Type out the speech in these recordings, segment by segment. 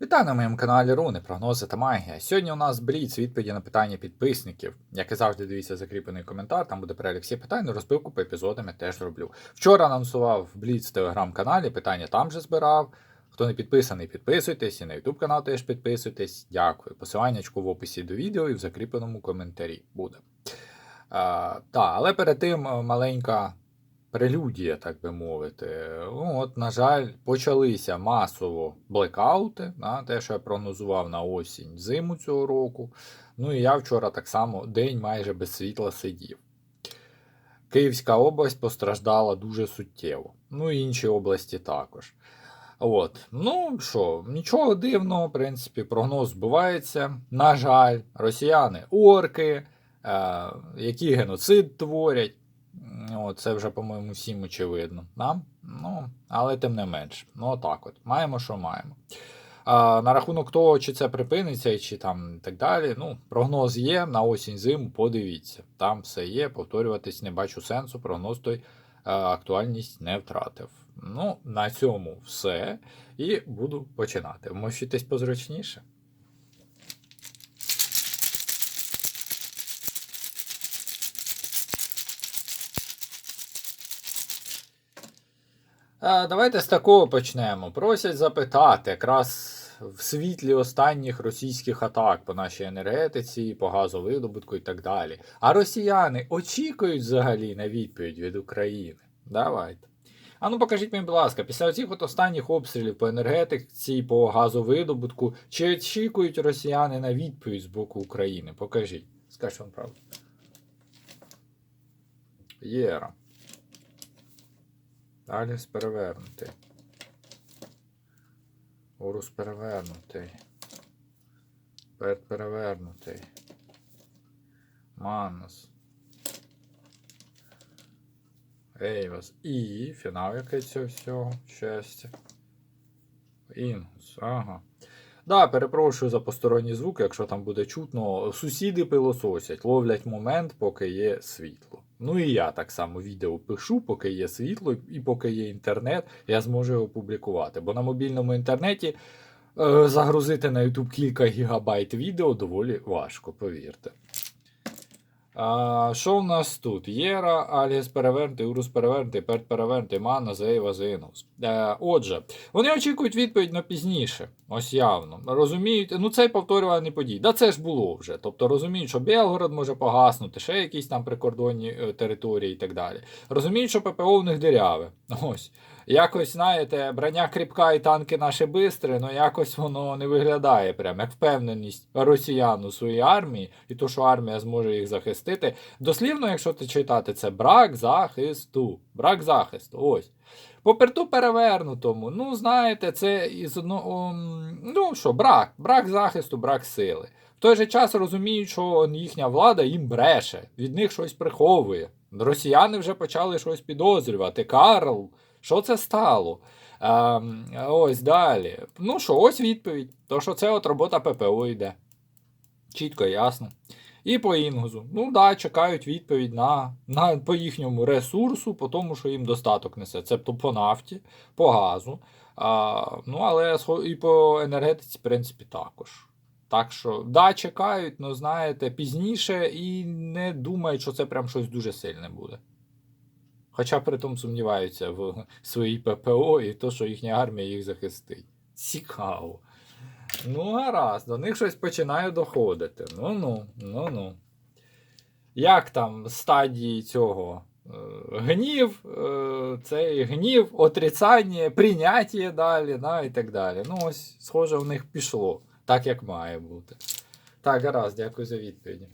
Вітаю на моєму каналі Руни, прогнози та магія. Сьогодні у нас бліц відповіді на питання підписників. Як і завжди, дивіться закріплений коментар, там буде перелік всіх питань, розбивку по епізодам я теж роблю. Вчора анонсував бліц в телеграм-каналі, питання там же збирав. Хто не підписаний, підписуйтесь, і на YouTube канал теж підписуйтесь. Дякую. Посиланнячку в описі до відео і в закріпленому коментарі буде. А, та, але перед тим е, маленька прелюдія, так би мовити. От, на жаль, почалися масово блекаути, на те, що я прогнозував на осінь зиму цього року. Ну і я вчора так само день майже без світла сидів. Київська область постраждала дуже суттєво. Ну і інші області також. От, ну що, нічого дивного, в принципі, прогноз збувається. На жаль, росіяни орки, е, які геноцид творять. О, це вже, по-моєму, всім очевидно. Да? Ну, але тим не менш. Ну, отак от. Маємо, що маємо. А, на рахунок того, чи це припиниться, чи там так далі. Ну, прогноз є на осінь зиму, подивіться. Там все є, повторюватись не бачу сенсу, прогноз той актуальність не втратив. Ну, на цьому все. І буду починати. Вмощуйтесь позручніше. Давайте з такого почнемо. Просять запитати, якраз в світлі останніх російських атак по нашій енергетиці, по газовидобутку і так далі. А росіяни очікують взагалі на відповідь від України. Давайте. А ну покажіть мені, будь ласка, після цих останніх обстрілів по енергетиці, по газовидобутку, чи очікують росіяни на відповідь з боку України? Покажіть. Скажіть вам правду. Єра. Аліс перевернутий. Урус перевернутий. Перт перевернутий. Манус. Ейвас. І фінал який цього всього. Щастя. Інгус. Ага. Да, перепрошую за посторонні звуки, якщо там буде чутно. Сусіди пилососять, ловлять момент, поки є світло. Ну і я так само відео пишу, поки є світло і поки є інтернет, я зможу його публікувати. Бо на мобільному інтернеті е, загрузити на YouTube кілька гігабайт відео доволі важко, повірте. А, Що в нас тут? Єра, Аліс перевернутий, Урус перевернутий, Перт перевернутий, Мана, Зейва, Зинус. Е, отже, вони очікують відповідь на пізніше. Ось явно. Розуміють, ну цей повторювальний подій. Да це ж було вже. Тобто розуміють, що Белгород може погаснути, ще якісь там прикордонні е, території і так далі. Розуміють, що ППО в них диряве. Ось. Якось, знаєте, броня кріпка і танки наші бистри, але якось воно не виглядає прям як впевненість росіян у своїй армії, і то, що армія зможе їх захистити. Дослівно, якщо ти читати, це брак захисту. Брак захисту. Ось. По перту перевернутому, ну, знаєте, це із одного. Ну що, брак, брак захисту, брак сили. В той же час розуміють, що їхня влада їм бреше, від них щось приховує. Росіяни вже почали щось підозрювати. Карл. Що це стало? А, ось далі. Ну що, ось відповідь. То, що це от робота ППО йде. Чітко ясно. І по інгузу. Ну да, чекають відповідь на, на, по їхньому ресурсу, по тому, що їм достаток несе. Це по нафті, по газу. А, Ну, але і по енергетиці, в принципі, також. Так що, да, чекають, але знаєте, пізніше і не думають, що це прям щось дуже сильне буде. Хоча при тому сумніваються в своїй ППО і то, що їхня армія їх захистить. Цікаво. Ну, гаразд, до них щось починає доходити. Ну-ну, ну-ну. Як там стадії цього? Е, гнів, е, цей гнів, отрицання, прийняття далі, да, і так далі. Ну, ось, схоже, в них пішло, так як має бути. Так, гаразд, дякую за відповіді.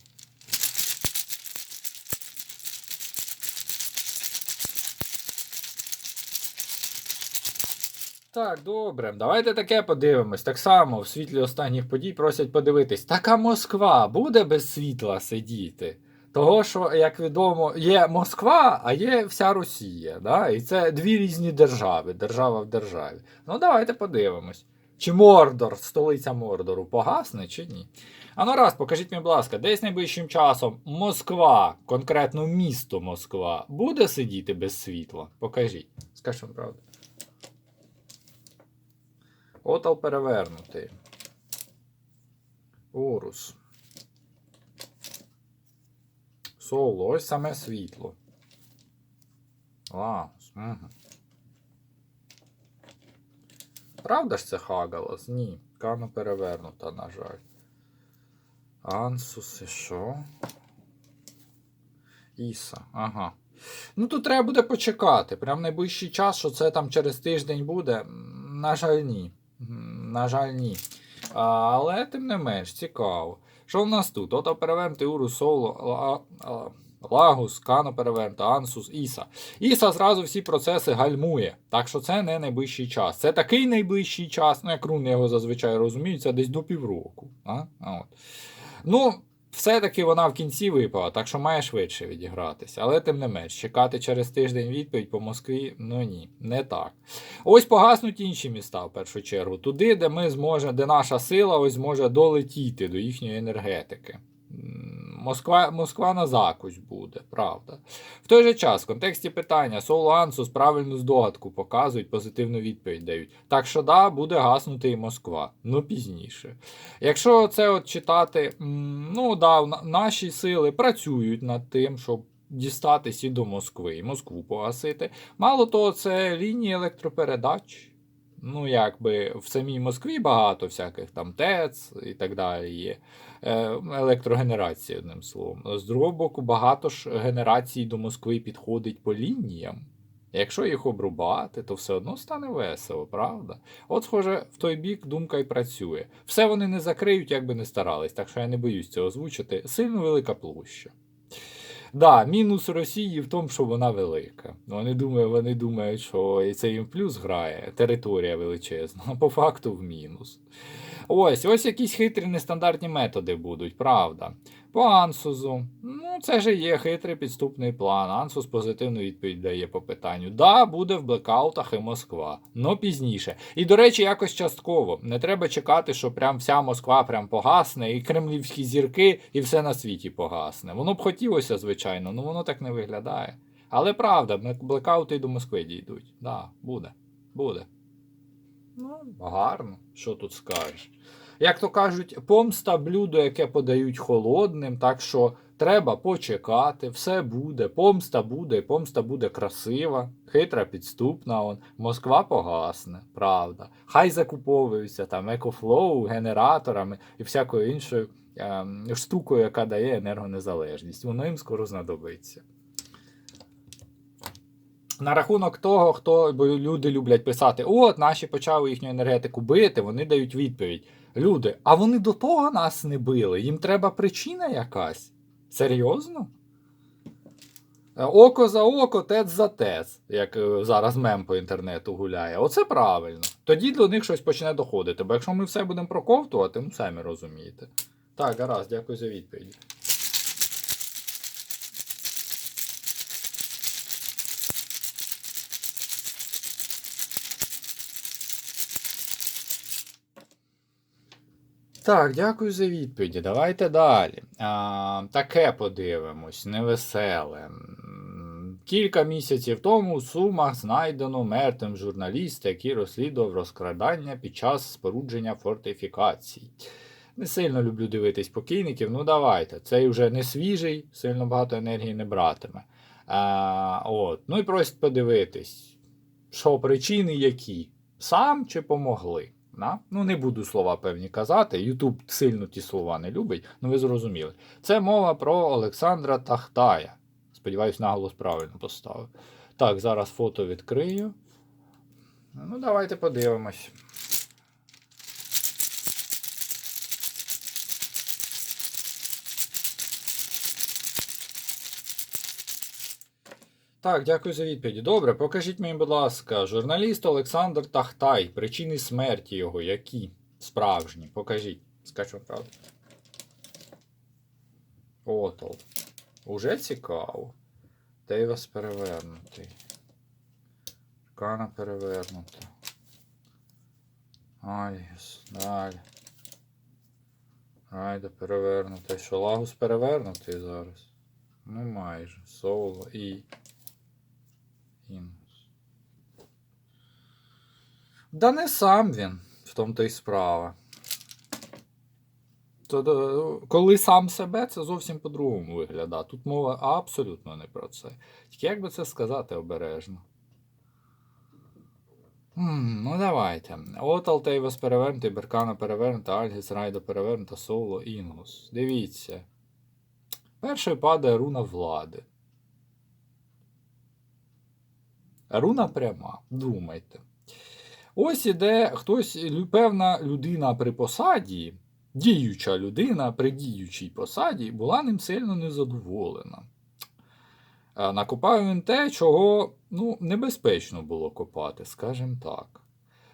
Так, добре, давайте таке подивимось. Так само в світлі останніх подій просять подивитись. Така Москва буде без світла сидіти. Того, що, як відомо, є Москва, а є вся Росія. Да? І це дві різні держави, держава в державі. Ну, давайте подивимось. Чи Мордор, столиця Мордору, погасне, чи ні? А ну раз, покажіть мені, будь ласка, десь найближчим часом Москва, конкретно місто Москва, буде сидіти без світла? Покажіть. Вам правду. Отал перевернутий. Урус. Соло, ось саме світло. Лаус. Угу. Правда ж це Хагалас? Ні. Кано перевернута, на жаль. Ансус і що? Іса, ага. Ну тут треба буде почекати. Прям найближчий час, що це там через тиждень буде. На жаль, ні. На жаль, ні. Але тим не менш, цікаво. Що в нас тут? Ото перевернути Уру Соло, Лагус, Кано перевента, Ансус, Іса. Іса зразу всі процеси гальмує. Так що це не найближчий час. Це такий найближчий час, ну як руни його зазвичай розуміють, це десь до півроку. А? А от. Ну, все-таки вона в кінці випала, так що має швидше відігратися. Але тим не менш, чекати через тиждень відповідь по Москві, ну ні, не так. Ось погаснуть інші міста в першу чергу. Туди, де ми зможе, де наша сила ось зможе долетіти до їхньої енергетики. Москва, Москва на закусь буде, правда. В той же час, в контексті питання, Соло Ансус правильну здогадку показують, позитивну відповідь дають. Так що да, буде гаснути і Москва, ну пізніше. Якщо це от читати, ну да, наші сили працюють над тим, щоб дістатись і до Москви, і Москву погасити. Мало того, це лінії електропередач. Ну, якби в самій Москві багато всяких там ТЕЦ і так далі є. Е, електрогенерації, одним словом. З другого боку, багато ж генерацій до Москви підходить по лініям. Якщо їх обрубати, то все одно стане весело, правда? От, схоже, в той бік думка і працює. Все вони не закриють, як би не старались, так що я не боюсь цього озвучити. Сильно велика площа. Да, мінус Росії в тому, що вона велика. Вони думають, вони думають, що це їм плюс грає, територія величезна, по факту в мінус. Ось, ось якісь хитрі нестандартні методи будуть, правда. По Ансузу. Ну, це ж і є хитрий підступний план. Ансус позитивну відповідь дає по питанню. Да, буде в блекаутах і Москва, но пізніше. І, до речі, якось частково. Не треба чекати, що прям вся Москва прям погасне, і кремлівські зірки, і все на світі погасне. Воно б хотілося, звичайно, але воно так не виглядає. Але правда, блекаути й до Москви дійдуть. Да, буде. Буде. Ну, гарно, що тут скажеш. Як то кажуть, помста блюдо, яке подають холодним, так що треба почекати, все буде, помста буде, і помста буде красива, хитра, підступна. Он. Москва погасне, правда. Хай закуповуються там екофлоу, генераторами і всякою іншою ем, штукою, яка дає енергонезалежність. Воно їм скоро знадобиться. На рахунок того, хто бо люди люблять писати: от наші почали їхню енергетику бити, вони дають відповідь. Люди, а вони до того нас не били. Їм треба причина якась. Серйозно? Е, Око за око, тец за тец, як е, зараз мем по інтернету гуляє. Оце правильно. Тоді до них щось почне доходити. Бо якщо ми все будемо проковтувати, ну самі розумієте. Так, гаразд, дякую за відповідь. Так, дякую за відповіді. Давайте далі. А, таке подивимось, невеселе. Кілька місяців тому у Сумах знайдено мертвим журналіста, який розслідував розкрадання під час спорудження фортифікацій. Не сильно люблю дивитись покійників, ну давайте. Цей вже не свіжий, сильно багато енергії не братиме. А, от. Ну і просять подивитись, що причини які. Сам чи помогли. На? Ну, не буду слова певні казати. Ютуб сильно ті слова не любить, ну ви зрозуміли. Це мова про Олександра Тахтая. Сподіваюсь, наголос правильно поставив. Так, зараз фото відкрию. Ну, давайте подивимось. Так, дякую за відповіді. Добре, покажіть мені, будь ласка, журналіст Олександр Тахтай. Причини смерті його, які? Справжні. Покажіть. Скажу правду. Отол. Уже цікаво. Дейвас перевернутий. Кана перевернута. Альгіс. Далі. Айда перевернута. Що Лагус перевернутий зараз? Ну майже. Соло і. Інус. Да не сам він. В тому то й справа. То, то, коли сам себе, це зовсім по-другому виглядає. Тут мова абсолютно не про це. Тільки як би це сказати обережно? Хм, ну давайте. От Алтейвас перевернутий, Беркана перевернута, Альгіс, Райдо перевернута, Соло, Інгус. Дивіться. Першою падає руна влади. Руна пряма. Думайте. Ось іде хтось, певна людина при посаді, діюча людина при діючій посаді, була ним сильно незадоволена. Е, Накопав він те, чого ну, небезпечно було копати, скажімо так.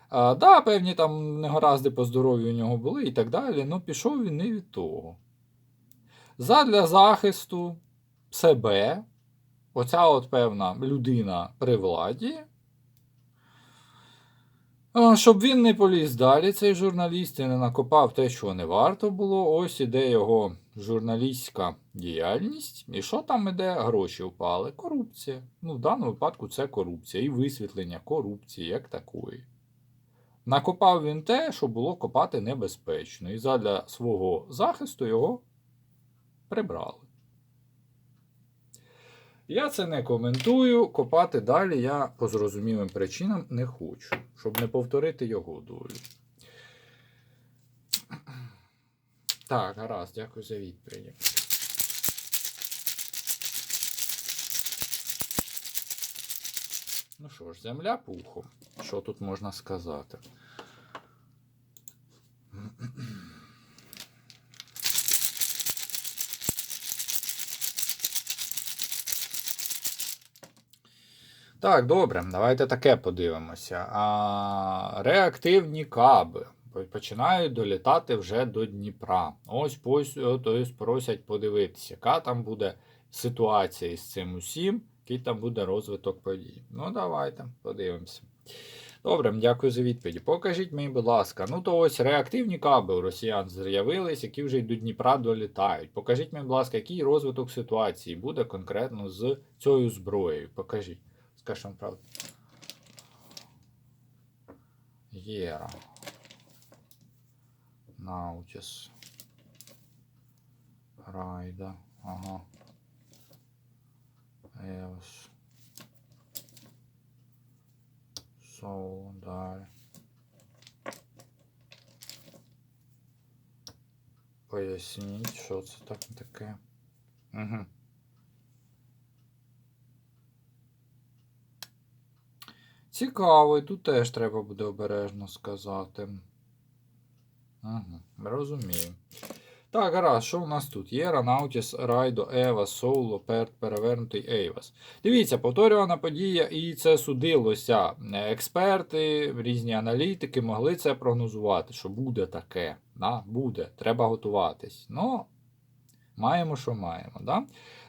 А, да, певні там негаразди по здоров'ю у нього були і так далі, але пішов він не від того. Задля захисту себе, оця от певна людина при владі, щоб він не поліз далі, цей журналіст, і не накопав те, що не варто було. Ось іде його журналістська діяльність. І що там іде? Гроші впали. Корупція. Ну, в даному випадку це корупція і висвітлення корупції як такої. Накопав він те, що було копати небезпечно, і задля свого захисту його прибрали. Я це не коментую. Копати далі я по зрозумілим причинам не хочу, щоб не повторити його долю. Так, гаразд, дякую за відповіді. Ну що ж, земля пухом. Що тут можна сказати? Так, добре, давайте таке подивимося. А, реактивні каби починають долітати вже до Дніпра. Ось пось, от, ось просять подивитися, яка там буде ситуація із цим усім, який там буде розвиток подій. Ну, давайте подивимося. Добре, дякую за відповіді. Покажіть мені, будь ласка, ну то ось реактивні каби у росіян з'явились, які вже й до Дніпра долітають. Покажіть мені, будь ласка, який розвиток ситуації буде конкретно з цією зброєю. Покажіть. Скажи вам правду. Єра. Наутіс. Райда. Ага. Еос. Соул. Далі. Поясніть, що це так таке. Угу. Цікаво, і тут теж треба буде обережно сказати. Угу, розумію. Так, гаразд, що у нас тут? Є Ранаутіс, Райдо, Ева, Соуло, Перт, перевернутий Ейвас. Дивіться, повторювана подія, і це судилося. Експерти, різні аналітики могли це прогнозувати, що буде таке. Да? Буде, треба готуватись. Ну, маємо, що маємо. Да?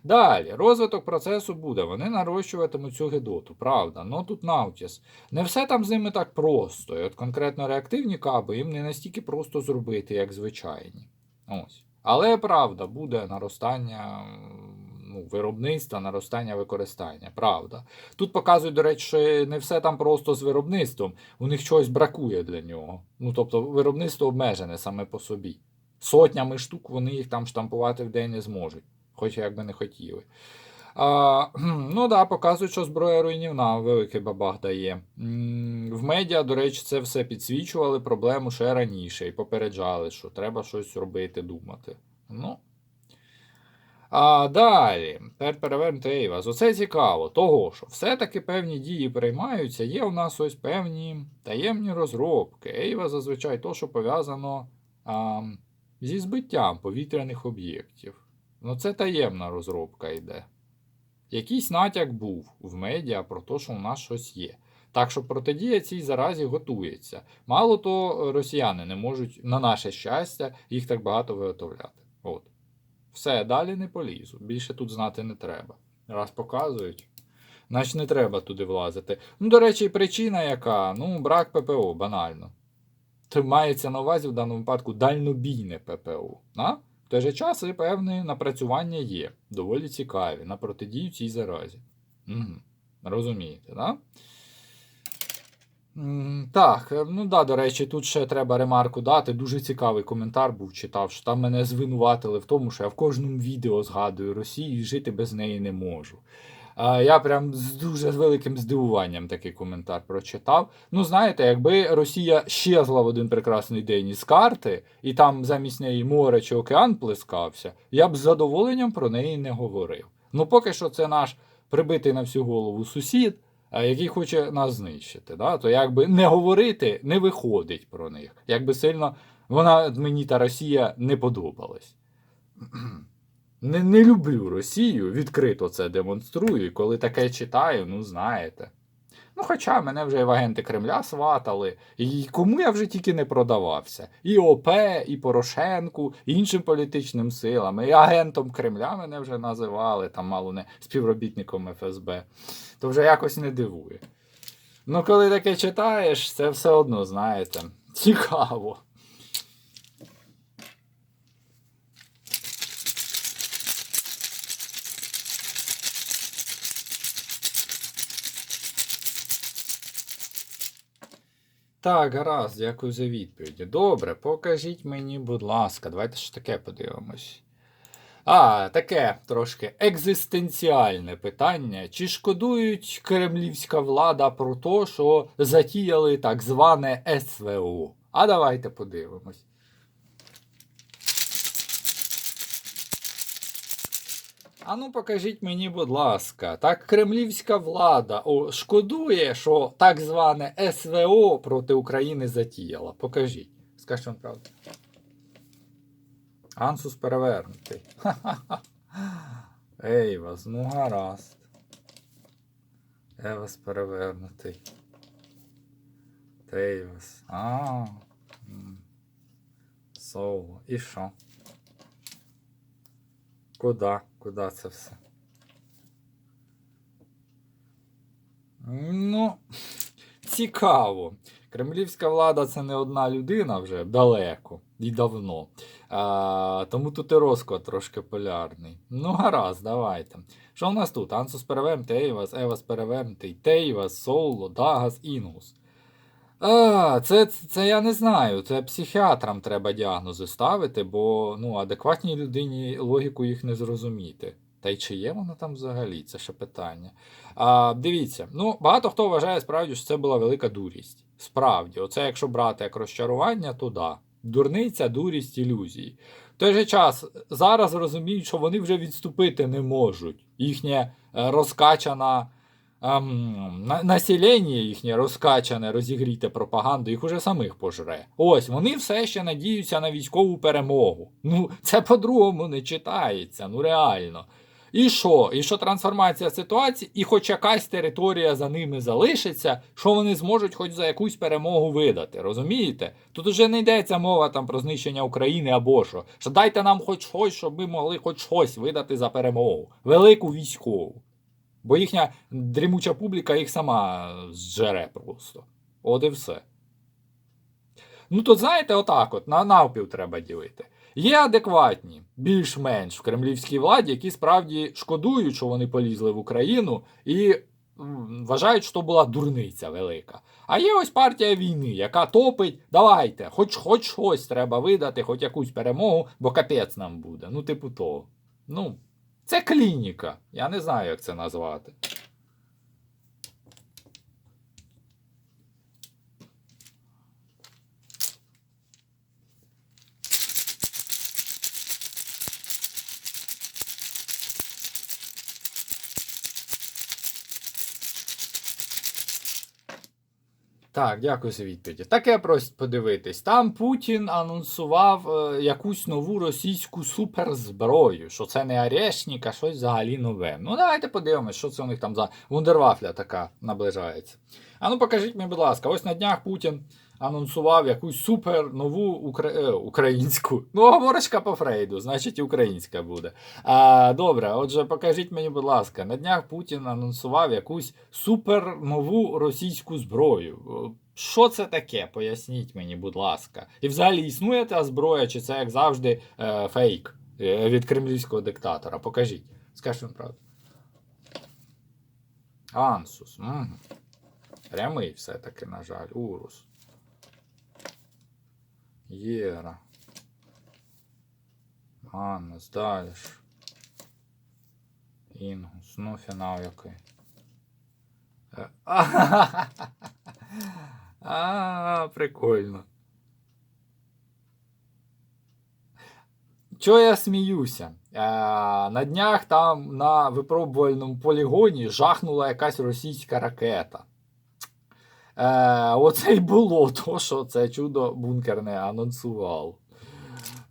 Далі, розвиток процесу буде. Вони нарощуватимуть цю гидоту, правда. Ну тут Наутіс. Не все там з ними так просто. І от конкретно реактивні каби їм не настільки просто зробити, як звичайні. Ось. Але правда, буде наростання ну, виробництва, наростання використання. Правда. Тут показують, до речі, не все там просто з виробництвом, у них чогось бракує для нього. Ну, тобто, виробництво обмежене саме по собі. Сотнями штук вони їх там штампувати в день не зможуть, хоч як би не хотіли. А, ну да, показують, що зброя руйнівна, великий бабах дає. В медіа, до речі, це все підсвічували проблему ще раніше і попереджали, що треба щось робити, думати. Ну. А далі, тепер перевернути Ейвас. Оце цікаво, того що все-таки певні дії приймаються, є у нас ось певні таємні розробки. Ейва зазвичай то, що пов'язано зі збиттям повітряних об'єктів. Ну, це таємна розробка йде. Якийсь натяк був в медіа про те, що у нас щось є. Так що протидія цій заразі готується. Мало то росіяни не можуть, на наше щастя, їх так багато виготовляти. От. Все, далі не полізу. Більше тут знати не треба. Раз показують, значить не треба туди влазити. Ну, до речі, причина яка? Ну, брак ППО, банально. Мається на увазі в даному випадку дальнобійне ППО. А? В той же час і певне напрацювання є, доволі цікаві на протидію цій заразі. Угу. Розумієте, да? Так, е, ну да, до речі, тут ще треба ремарку дати. Дуже цікавий коментар був читав, що там мене звинуватили в тому, що я в кожному відео згадую Росію і жити без неї не можу. Я прям з дуже великим здивуванням такий коментар прочитав. Ну, знаєте, якби Росія щезла в один прекрасний день із карти, і там замість неї море чи океан плескався, я б з задоволенням про неї не говорив. Ну, поки що це наш прибитий на всю голову сусід який хоче нас знищити. Да? То якби не говорити не виходить про них. Якби сильно вона мені та Росія не подобалась. Не, не люблю Росію, відкрито це демонструю, і коли таке читаю, ну знаєте. Ну, хоча мене вже і в агенти Кремля сватали, і кому я вже тільки не продавався. І ОП, і Порошенку, і іншим політичним силам, і агентом Кремля мене вже називали, там мало не співробітником ФСБ. То вже якось не дивує. Ну, коли таке читаєш, це все одно, знаєте, цікаво. Так, гаразд, дякую за відповіді. Добре, покажіть мені, будь ласка, давайте ж таке подивимось. А, таке трошки екзистенціальне питання. Чи шкодують кремлівська влада про те, що затіяли так зване СВО? А давайте подивимось. А ну покажіть мені, будь ласка, так кремлівська влада о, шкодує, що так зване СВО проти України затіяла. Покажіть. Скажіть вам правду. Ансус перевернутий. Ха-ха-ха. Ей вас, ну гаразд. Евас перевернутий. Тейвас. А. Соло. І що? Куда? Куда це все? Ну, цікаво. Кремлівська влада це не одна людина вже далеко і давно. А, тому тут і розклад трошки полярний. Ну, гаразд, давайте. Що в нас тут? Ансус перевернутий, Ейвас, Евас перевернутий, Тейвас, Соуло, Дагас, Інгус. А, це, це я не знаю. Це психіатрам треба діагнози ставити, бо ну, адекватній людині логіку їх не зрозуміти. Та й чи є вона там взагалі? Це ще питання. А, Дивіться, ну багато хто вважає справді, що це була велика дурість. Справді, оце якщо брати як розчарування, то да. Дурниця, дурість, ілюзії. В той же час зараз розуміють, що вони вже відступити не можуть. Їхня е, розкачана на- населення їхнє розкачане, розігріте пропаганду, їх уже самих пожре. Ось вони все ще надіються на військову перемогу. Ну, це по-другому не читається, ну реально. І що? І що трансформація ситуації, і хоч якась територія за ними залишиться, що вони зможуть хоч за якусь перемогу видати, розумієте? Тут уже не йдеться мова там про знищення України або що. Що дайте нам хоч щось, щоб ми могли хоч щось видати за перемогу. Велику військову. Бо їхня дрімуча публіка їх сама зжере просто. От і все. Ну, то знаєте, отак от, на навпіл треба ділити. Є адекватні, більш-менш в кремлівській владі, які справді шкодують, що вони полізли в Україну, і вважають, що була дурниця велика. А є ось партія війни, яка топить, давайте, хоч хоч щось треба видати, хоч якусь перемогу, бо капець нам буде. Ну, типу того. Ну, це клініка. Я не знаю, як це назвати. Так, дякую за відповіді. Таке просить подивитись. Там Путін анонсував е, якусь нову російську суперзброю, що це не Орешник, а щось взагалі нове. Ну, давайте подивимось, що це у них там за вундервафля така наближається. А ну покажіть мені, будь ласка, ось на днях Путін анонсував якусь супер нову укра... е, українську. Ну, оговорочка по Фрейду, значить українська буде. А, добре, отже, покажіть мені, будь ласка, на днях Путін анонсував якусь супер нову російську зброю. Що це таке? Поясніть мені, будь ласка. І взагалі існує та зброя, чи це, як завжди, е, фейк е, від кремлівського диктатора? Покажіть. Скажіть вам правду. Ансус. Угу. Прямий все-таки, на жаль. Урус. Єра. Ганнес, далі. Інгус. Ну, фінал який. Е, А, прикольно. Чого я сміюся? Е, на днях там на випробувальному полігоні жахнула якась російська ракета. Е, оце й було то, що це чудо бункерне анонсував.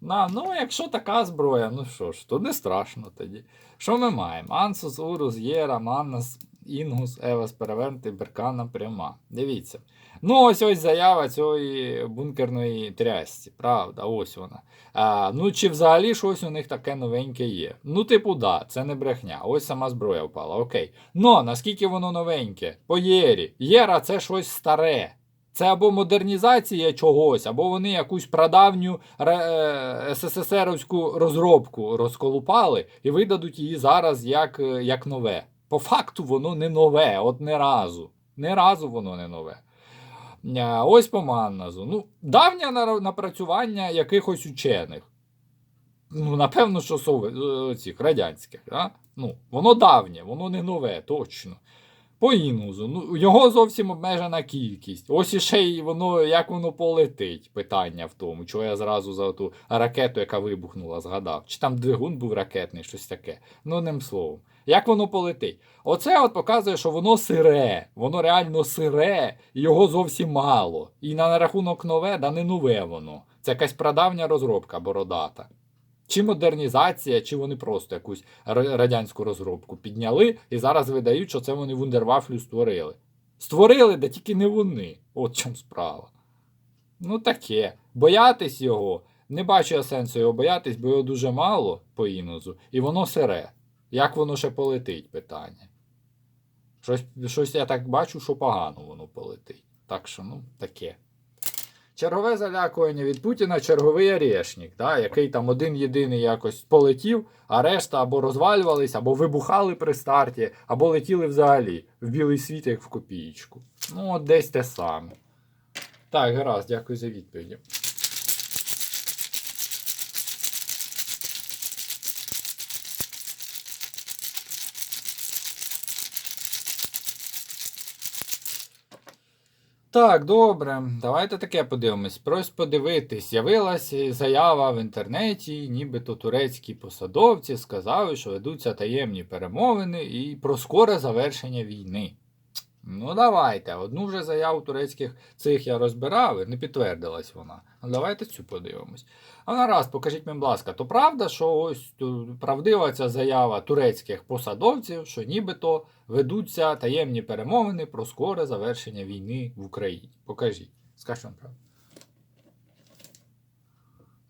На, ну, якщо така зброя, ну що ж, то не страшно тоді. Що ми маємо? Ансус, Урус, Єра, Маннас, Інгус, Евас, перевернутий, Беркана, пряма. Дивіться. Ну, ось ось заява цієї бункерної трясці, правда, ось вона. А, ну, чи взагалі щось у них таке новеньке є? Ну, типу, да, це не брехня. Ось сама зброя впала, окей. Но наскільки воно новеньке? По Єрі. Єра це щось старе. Це або модернізація чогось, або вони якусь прадавню е, СССРівську розробку розколупали і видадуть її зараз як, е, як нове. По факту воно не нове, от не разу. Не разу воно не нове. Ось по Манназу. Ну, давнє напрацювання якихось учених. Ну, напевно, що сови, е, цих радянських. Да? Ну, воно давнє, воно не нове, точно. По інузу. Ну, його зовсім обмежена кількість. Ось іще й воно, як воно полетить. Питання в тому, чого я зразу за ту ракету, яка вибухнула, згадав. Чи там двигун був ракетний, щось таке. Ну, одним словом. Як воно полетить? Оце от показує, що воно сире, воно реально сире, і його зовсім мало. І на рахунок нове, да не нове воно. Це якась прадавня розробка бородата. Чи модернізація, чи вони просто якусь радянську розробку підняли і зараз видають, що це вони вундервафлю створили. Створили, да тільки не вони. От чому справа. Ну таке. Боятись його. Не бачу я сенсу його боятись, бо його дуже мало по інозу, і воно сире. Як воно ще полетить, питання. Щось, щось я так бачу, що погано воно полетить. Так що, ну, таке. Чергове залякування від Путіна черговий орешник, да, який там один єдиний якось полетів, а решта або розвалювались, або вибухали при старті, або летіли взагалі в білий світ, як в копієчку. Ну, от десь те саме. Так, гаразд, дякую за відповіді. Так, добре. Давайте таке подивимось. Прось подивитись. З'явилась заява в інтернеті, нібито турецькі посадовці сказали, що ведуться таємні перемовини і про скоре завершення війни. Ну, давайте. Одну вже заяву турецьких цих я розбирав, і не підтвердилась вона. Ну, давайте цю подивимось. А нараз, покажіть мені, будь ласка, то правда, що ось правдива ця заява турецьких посадовців, що нібито ведуться таємні перемовини про скоре завершення війни в Україні. Покажіть. Скажіть вам правду.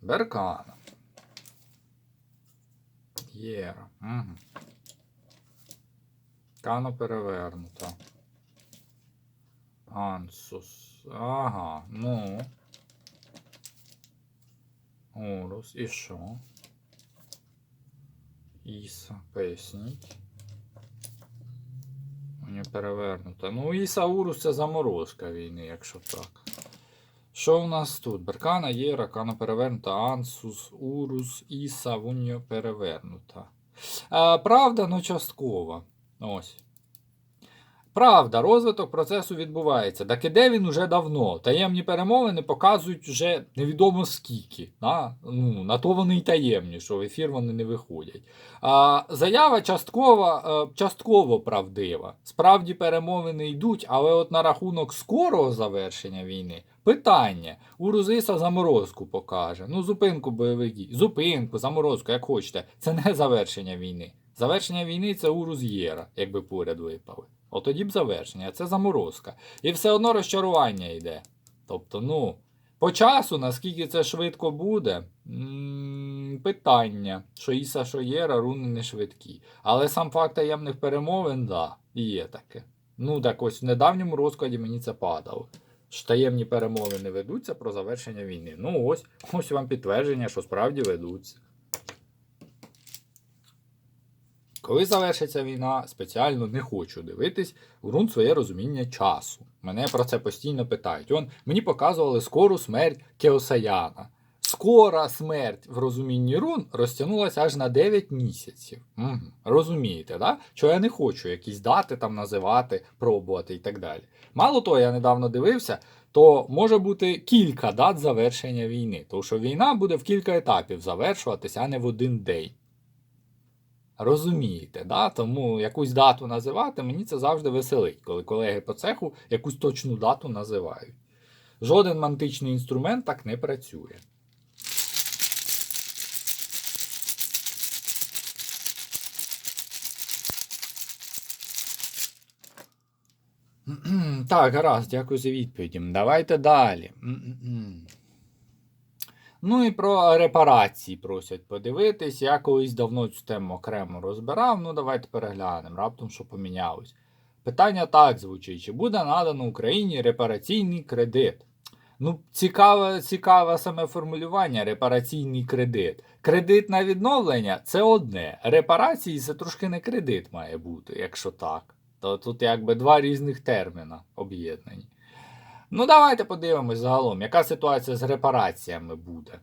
Беркана. Єра. Угу. Кано перевернута. Ансус. Ага, ну. Урус. І що? Іса. Поясніть. Мені перевернуто. Ну, Іса Урус це заморозка війни, якщо так. Що в нас тут? Беркана є, Ракана перевернута, Ансус, Урус, Іса, Вуньо перевернута. А, правда, ну частково. Ось. Правда, розвиток процесу відбувається. Так іде він уже давно. Таємні перемовини показують вже невідомо скільки. Да? Ну, на то вони й таємні, що в ефір вони не виходять. А, заява частково, е, частково правдива. Справді перемовини йдуть, але от на рахунок скорого завершення війни питання. У Рузиса заморозку покаже. Ну, зупинку бойових дій. Зупинку, заморозку, як хочете. Це не завершення війни. Завершення війни це Урус Єра, якби поряд випали. От тоді б завершення, це заморозка. І все одно розчарування йде. Тобто, ну, по часу, наскільки це швидко буде, м, питання, що Іса, що Єра, руни не швидкі. Але сам факт таємних перемовин, да, є таке. Ну, так ось в недавньому розкладі мені це падало. Що таємні перемовини ведуться про завершення війни. Ну, ось, ось вам підтвердження, що справді ведуться. Коли завершиться війна, спеціально не хочу дивитись ґрунт своє розуміння часу. Мене про це постійно питають. Он мені показували скору смерть Кеосаяна. Скора смерть в розумінні рун розтягнулася аж на 9 місяців. Угу. Розумієте, да? що я не хочу якісь дати там називати, пробувати і так далі. Мало того, я недавно дивився, то може бути кілька дат завершення війни. Тому що війна буде в кілька етапів завершуватися, а не в один день. Розумієте, да? тому якусь дату називати мені це завжди веселить, коли колеги по цеху якусь точну дату називають. Жоден мантичний інструмент так не працює. Так, гаразд, дякую за відповіді. Давайте далі. Ну і про репарації просять подивитись. Я колись давно цю тему окремо розбирав. Ну, давайте переглянемо, раптом що помінялось. Питання так звучить: чи буде надано Україні репараційний кредит? Ну, цікаве, цікаве саме формулювання репараційний кредит. Кредит на відновлення це одне. Репарації це трошки не кредит має бути, якщо так. То тут якби два різних терміна об'єднані. Ну, давайте подивимось загалом, яка ситуація з репараціями буде.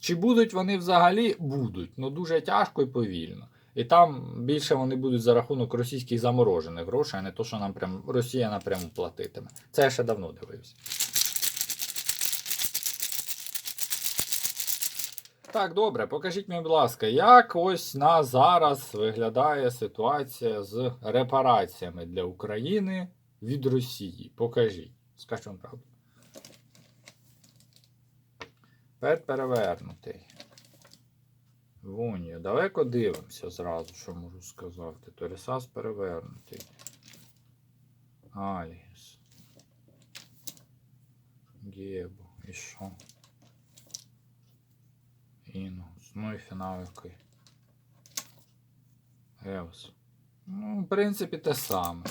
Чи будуть вони взагалі? Будуть, ну дуже тяжко і повільно. І там більше вони будуть за рахунок російських заморожених грошей, а не то, що нам прям Росія напряму платитиме. Це я ще давно дивився. Так, добре, покажіть мені, будь ласка, як ось на зараз виглядає ситуація з репараціями для України від Росії. Покажіть. Скажіть вам правду. Пет перевернутий. Вунію. Далеко дивимося зразу, що можу сказати. Торісас перевернутий. Аліс. Гебо. І що? Інгус. Ну і фінал який. Еос. Ну, в принципі, те саме.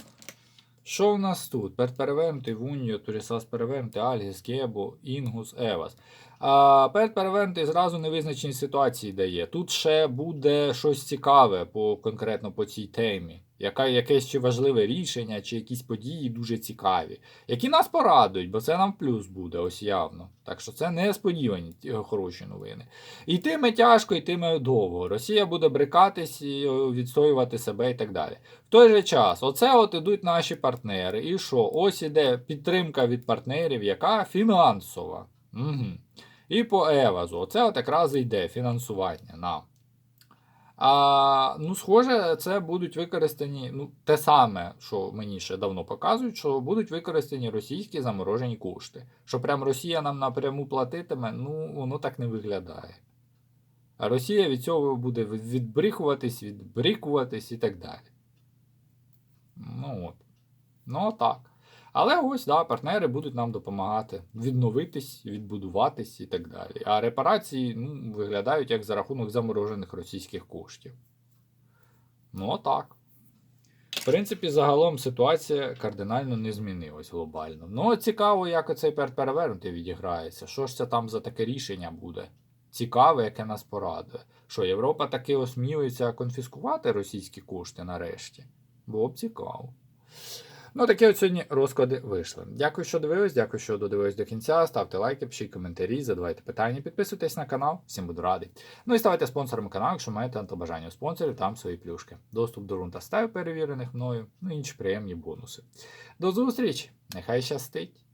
Що в нас тут? Передперевернутий Вуньо, Турісас перевернутий, Альгіс, Гебо, Інгус, Евас. А передперевернутий зразу невизначені ситуації дає. Тут ще буде щось цікаве по, конкретно по цій темі. Яка, якесь чи важливе рішення, чи якісь події дуже цікаві, які нас порадують, бо це нам плюс буде, ось явно. Так що це несподівані хороші новини. Йтиме тяжко, йтиме довго. Росія буде брикатись, і е, відстоювати себе і так далі. В той же час, оце от ідуть наші партнери. І що? Ось іде підтримка від партнерів, яка фінансова. Угу. І по Евазу. Оце от якраз і йде фінансування нам. А, Ну, схоже, це будуть використані ну, те саме, що мені ще давно показують, що будуть використані російські заморожені кошти. Що прям Росія нам напряму платитиме, ну воно так не виглядає. А Росія від цього буде відбріхуватись, відбрікуватись і так далі. Ну от. Ну так. Але ось да, партнери будуть нам допомагати відновитись, відбудуватись і так далі. А репарації ну, виглядають як за рахунок заморожених російських коштів. Ну так. В принципі, загалом ситуація кардинально не змінилась глобально. Ну, цікаво, як оцей перевернутий відіграється. Що ж це там за таке рішення буде? Цікаве, яке нас порадує. Що Європа таки осмілиться конфіскувати російські кошти нарешті? Було б цікаво. Ну, такі от сьогодні розклади вийшли. Дякую, що дивились, дякую, що додивились до кінця. Ставте лайки, пишіть коментарі, задавайте питання, підписуйтесь на канал, всім буду радий. Ну і ставайте спонсором каналу, якщо маєте бажання спонсорів, там свої плюшки. Доступ до рунта став перевірених мною, ну і інші приємні бонуси. До зустрічі! Нехай щастить!